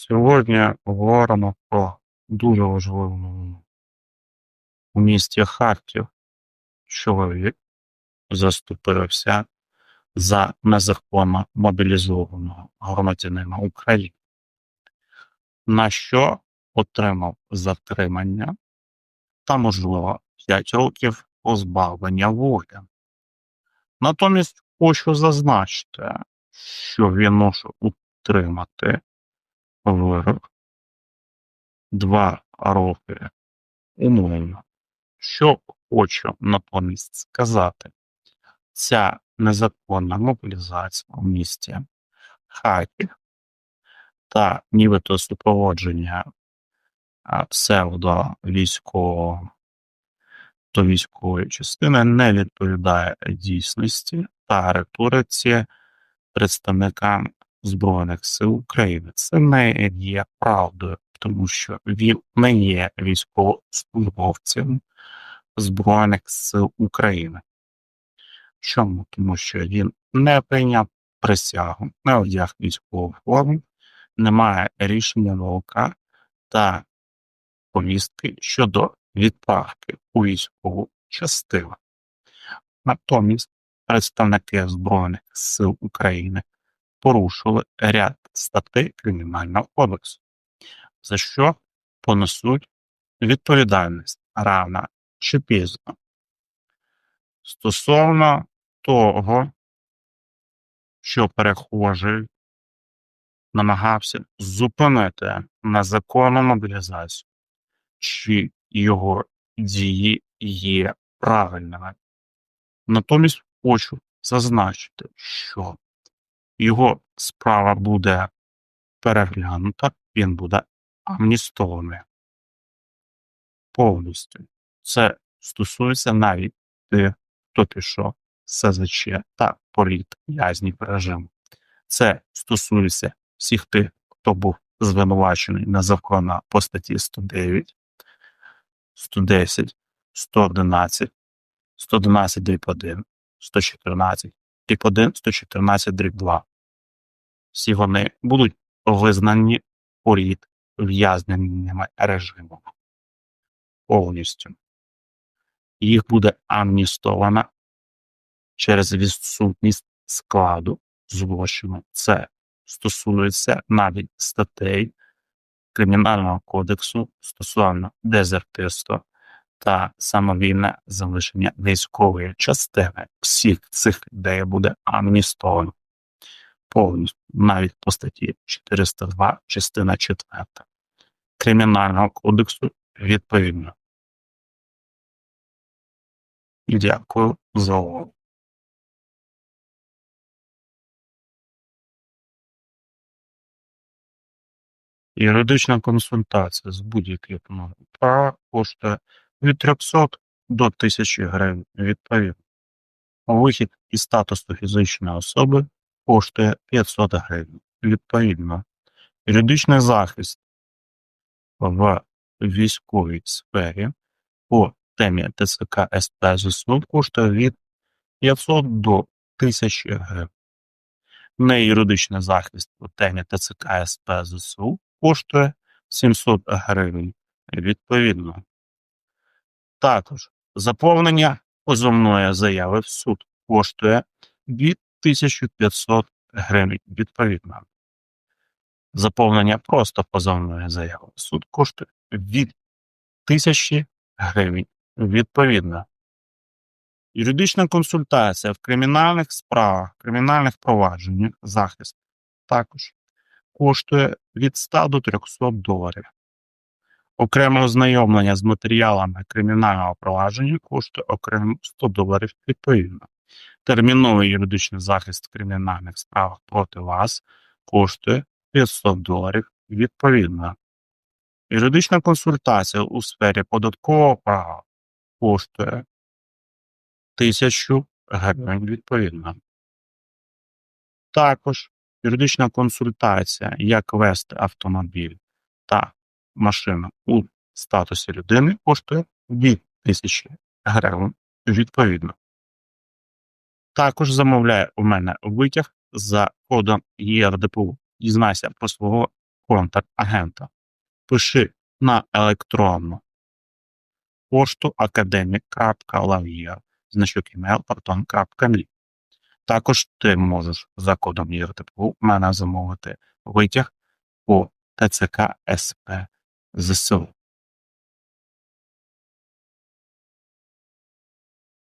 Сьогодні говоримо про дуже важливу новину. У місті Харків чоловік заступився за незаконно мобілізованого громадянина України, на що отримав затримання та, можливо, 5 років позбавлення волі. Натомість хочу зазначити, що він може утримати вирок 2 роки. Умовно. Що хочу натомість сказати, ця незаконна мобілізація у місті Харків та нібито супроводження псевдо до військової частини не відповідає дійсності та риториці представникам Збройних сил України. Це не є правдою, тому що він не є військовослужбовцем Збройних сил України. Чому? Тому що він не прийняв присягу, не одяг військову форму, не має рішення ВЛК та повістки щодо відправки у військову частину. Натомість представники Збройних сил України порушили ряд статей Кримінального кодексу, за що понесуть відповідальність рано чи пізно. Стосовно того, що перехожий намагався зупинити незаконну мобілізацію, чи його дії є правильними. Натомість хочу зазначити, що його справа буде переглянута, він буде амністований повністю. Це стосується навіть тих, хто пішов СЗЧ та політв'язнів режиму. Це стосується всіх тих, хто був звинувачений незаконно по статті 109, 110, 111, 111 дріб 1, 114, дріб 1, 114 дріб 2. Всі вони будуть визнані політ в'язненнями режиму повністю. Їх буде амністовано через відсутність складу злочину. Це стосується навіть статей Кримінального кодексу стосовно дезертирства та самовільне залишення військової частини. Всіх цих людей буде амністовано повністю, навіть по статті 402, частина 4 Кримінального кодексу відповідно. Дякую за увагу. Юридична консультація з будь-яких права коштує від 300 до 1000 гривень відповідно. Вихід із статусу фізичної особи коштує 500 гривень відповідно. Юридичний захист в військовій сфері по темі ТЦК СП ЗСУ коштує від 500 до 1000 гривень. Неюридичний захист по темі ТЦК СП ЗСУ коштує 700 гривень відповідно. Також заповнення позовної заяви в суд коштує від 1500 гривень відповідно. Заповнення просто позовної заяви суд коштує від 1000 гривень відповідно. Юридична консультація в кримінальних справах, кримінальних провадженнях захист також коштує від 100 до 300 доларів. Окреме ознайомлення з матеріалами кримінального провадження коштує окремо 100 доларів відповідно. Терміновий юридичний захист в кримінальних справах проти вас коштує 500 доларів відповідно. Юридична консультація у сфері податкового права коштує 1000 гривень відповідно. Також юридична консультація, як вести автомобіль та машину у статусі людини коштує 2000 гривень відповідно. Також замовляє у мене витяг за кодом ЄРДПУ. Дізнайся про свого контрагента. Пиши на електронну пошту академік.лавія, значок email proton.me. Також ти можеш за кодом ЄРТПУ мене замовити витяг по ТЦК СП ЗСУ.